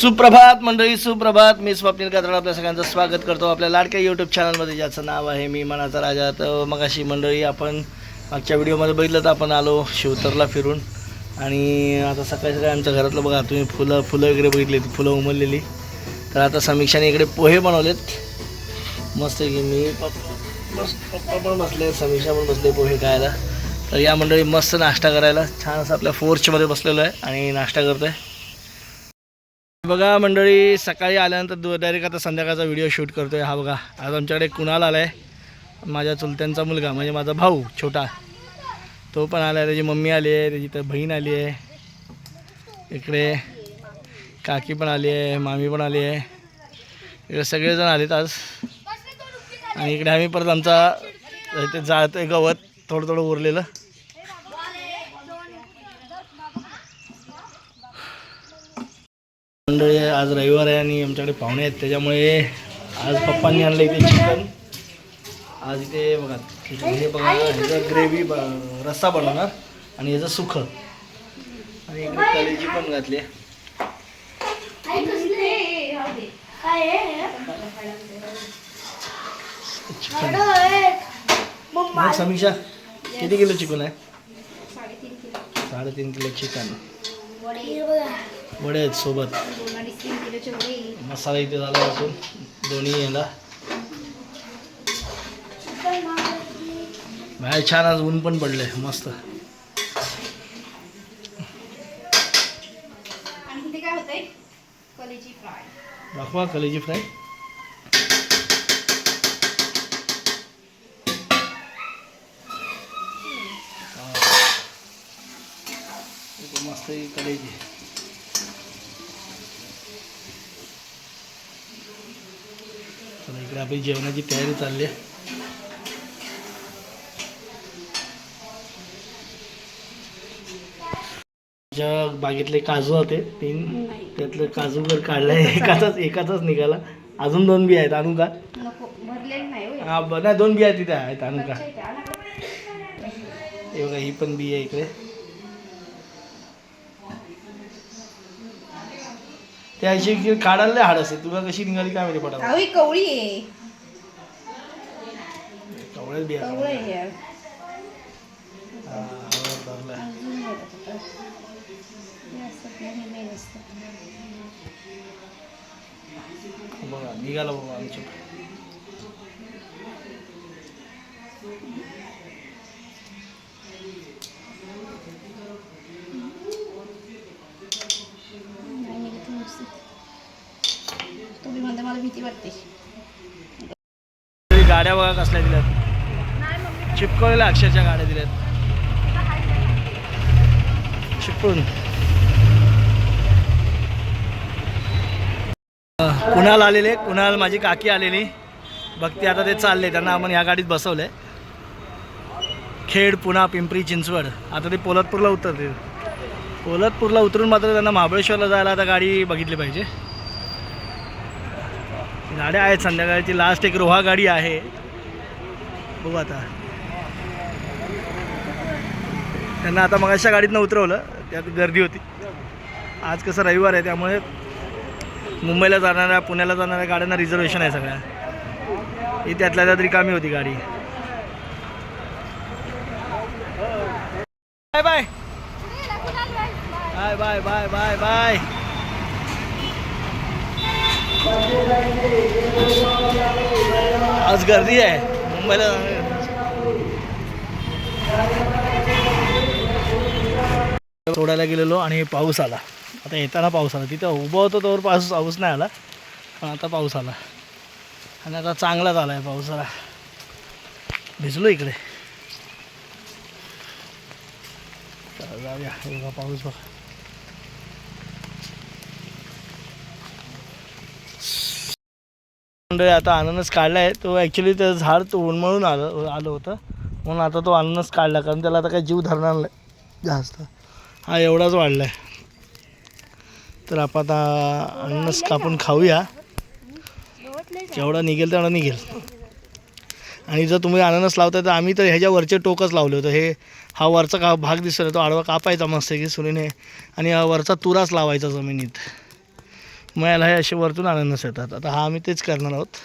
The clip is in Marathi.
सुप्रभात मंडळी सुप्रभात. मी स्वप्नील कात्रड आपल्या सगळ्यांचं स्वागत करतो आपल्या लाडक्या यूट्यूब चॅनलमध्ये ज्याचं नाव आहे मी मनाचा राजा. तर मग अशी मंडळी आपण मागच्या व्हिडिओमध्ये बघितलं तर आपण आलो शिवतरला फिरून. आणि आता सकाळी सकाळी आमच्या घरातलं बघा तुम्ही फुलं फुलं वगैरे बघितली फुलं उमललेली. तर आता समीक्षाने इकडे पोहे बनवलेत. मस्त की मी पप्पा बस पप्पा पण बसले समीक्षा पण बसले पोहे खायला. तर या मंडळी मस्त नाश्ता करायला. छान असं आपल्या फोर्चमध्ये बसलेलो आहे आणि नाश्ता करतो आहे बघा मंडळी सकाळी आल्यानंतर डायरेक्ट आता संध्याकाळचा व्हिडिओ शूट करतो आहे हा बघा आज आमच्याकडे कुणाल आला आहे माझ्या चुलत्यांचा मुलगा म्हणजे माझा भाऊ छोटा. तो पण आला आहे त्याची मम्मी आली आहे त्याची तर बहीण आली आहे. इकडे काकी पण आली आहे मामी पण आली आहे. इकडे सगळेजण आलेत आज. आणि इकडे आम्ही परत आमचा इथे आहे गवत थोडं थोडं उरलेलं. मंडळी आहे, आज रविवार आहे आणि आमच्याकडे पाहुणे आहेत. त्याच्यामुळे आज पप्पांनी आणलं इथे चिकन आज इथे बघा हे बघा ह्याचं ग्रेव्ही रस्सा बनवणार आणि याचं सुखं. आणि इकडे कलेजी पण घातली. आहे. चिकन समीक्षा किती किलो चिकन आहे? साडेतीन किलो. चिकन वडे आहेत सोबत. मसाला इथे झाला असून दोन्ही याला बाहेर छान आज ऊन पण पडलंय. मस्त. दाखवा कलेजी फ्राय. मस्त कलेजी इकडे आपली जेवणाची तयारी चालली आहे. ज्या बागेतले काजू होते तीन त्यातलं काजू जर काढलाय एकाचाच एकाचाच निघाला. अजून दोन बी आहेत आणू का? नाही. हा दोन बी आहेत तिथे आहेत आणू का. हे बघा ही पण बी आहे इकडे. त्या अशी की काढायला लय हाड असते तुला कशी निघाली काय माहिती पडा ही कवळी आहे कवळं आहे यार. हा. अजून. हे असतात ना, हे असतात. बघा निघाला बाबा आमच्या त्याच्यामध्ये मला भीती वाटते. गाड्या बघा कसल्या दिल्यात. चिपकवलेल्या अक्षरच्या गाड्या दिल्यात. चिपकून. कुणाल आलेले? कुणाल माझी काकी आलेली. बघते आता ते चालले. त्यांना आपण ह्या गाडीत बसवलंय. खेड पुणा पिंपरी चिंचवड. आता ते पोलतपूरला उतरतील. पोलतपूरला उतरून मात्र त्यांना महाबळेश्वरला जायला आता गाडी बघितली पाहिजे. गाड्या आहेत संध्याकाळची. लास्ट एक रोहा गाडी आहे. बघू आता. त्यांना आता मगाशा गाडीतनं उतरवलं. त्यात गर्दी होती. आज कसं रविवार आहे त्यामुळे मुंबईला जाणाऱ्या पुण्याला जाणाऱ्या गाड्यांना रिझर्वेशन आहे सगळ्या. ही त्यातल्या त्यात रिकामी होती गाडी. Bye bye bye bye bye bye bye आज गर्दी आहे. मुंबईला सोडायला गेलेलो आणि पाऊस आला. आता येताना पाऊस आला. तिथं उभं होतं तोवर पाऊस पाऊस नाही आला. पण आता पाऊस आला. आणि आता चांगलाच आला आहे पाऊस आला भिजलो इकडे. जाऊया. एवढा पाऊस बघा. मंडळी आता अननस काढला आहे तो ॲक्च्युली ते झाड तो उन्मळून आलं आलं होतं. म्हणून आता तो अननस काढला कारण त्याला आता काही जीव धरणार नाही. जास्त. हा एवढाच वाढला आहे तर आपण आता अननस कापून खाऊया. जेवढा निघेल तेवढा निघेल. आणि जर तुम्ही अननस लावताय तर आम्ही तर ह्याच्या वरचे टोकच लावले होतं. हे हा वरचा का भाग दिसतो तो आडवा कापायचा मस्त की सुरीने. आणि हा वरचा तुराच लावायचा जमिनीत. मयाला हे असे वरतून अननस येतात आता हा आम्ही तेच करणार आहोत